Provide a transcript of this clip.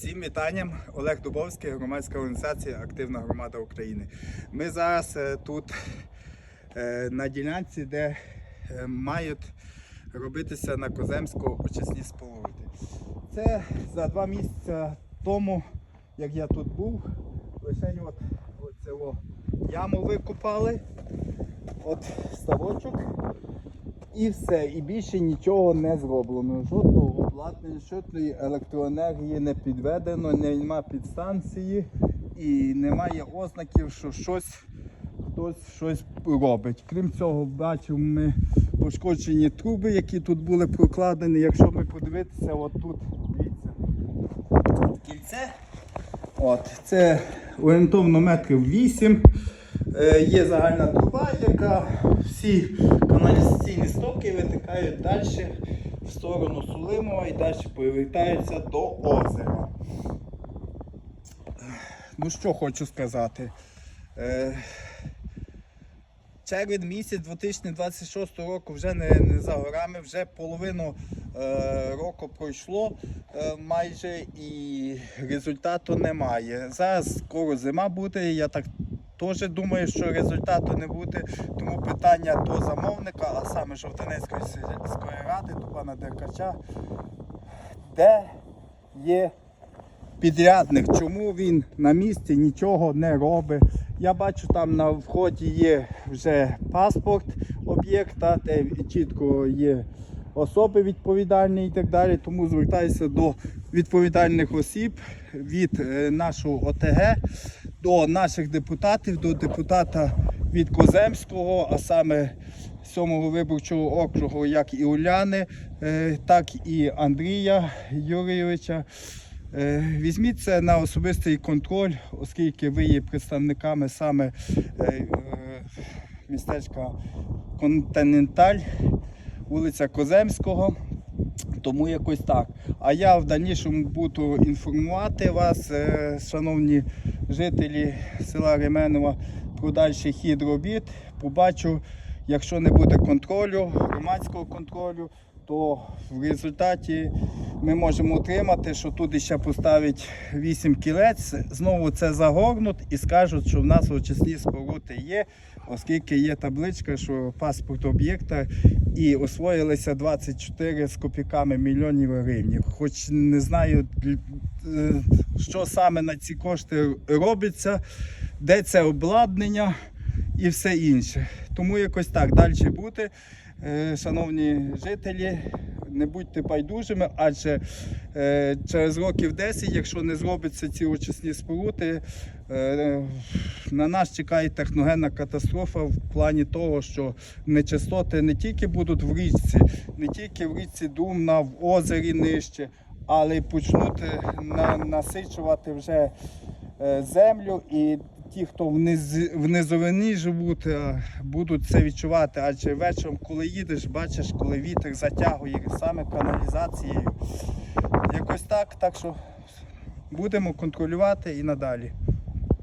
Всім вітанням, Олег Дубовський, громадська організація Активна громада України. Ми зараз е, тут е, на ділянці, де е, мають робитися на Коземську очисні споруди. Це за два місяці тому, як я тут був, лише от, цього яму викопали, от ставочок. І все, і більше нічого не зроблено. Жодного обладнання, жодної електроенергії не підведено, нема підстанції і немає ознаків, що щось хтось щось робить. Крім цього, бачимо ми пошкоджені труби, які тут були прокладені. Якщо ми подивитися, от тут, дивіться, кільце. От, це орієнтовно метрів 8. Е, Є загальна труба, яка всі каналізаційні стоки витикають далі в сторону Сулимова і далі повертаються до озера. Ну що хочу сказати. Е, Червень місяць 2026 року вже не, не за горами, вже половину е, року пройшло е, майже і результату немає. Зараз скоро зима буде, я так теж думаю, що результату не буде. Тому питання до замовника, а саме Жовтанецької сільської ради, до пана Деркача, де є підрядник, чому він на місці нічого не робить. Я бачу, там на вході є вже паспорт об'єкта, де чітко є особи відповідальні і так далі. Тому звертаюся до відповідальних осіб від е, нашого ОТГ, до наших депутатів, до депутата від Коземського, а саме 7-го виборчого округу, як і Уляни, е, так і Андрія Юрійовича. Е, Візьміть це на особистий контроль, оскільки ви є представниками саме е, містечка Континенталь, вулиця Коземського. Тому якось так. А я в дальнішому буду інформувати вас, шановні жителі села Ременова, про дальший хід робіт. Побачу, якщо не буде контролю, громадського контролю, то в результаті ми можемо отримати, що тут ще поставить 8 кілець, знову це загорнуть і скажуть, що в нас очисні споруди є, оскільки є табличка, що паспорт об'єкта і освоїлися 24 з копійками мільйонів гривень. Хоч не знаю, е, що саме на ці кошти робиться, де це обладнання і все інше. Тому якось так далі буде. Е, Шановні жителі, не будьте байдужими, адже е, через років 10, якщо не зробляться ці очисні споруди, е, на нас чекає техногенна катастрофа в плані того, що нечистоти не тільки будуть в річці, не тільки в річці Думна, в озері нижче, але почнуть на- насичувати вже е, землю і ті, хто вниз, в низовині живуть, е, будуть це відчувати. Адже вечором, коли їдеш, бачиш, коли вітер затягує саме каналізацією. Якось так, так що будемо контролювати і надалі.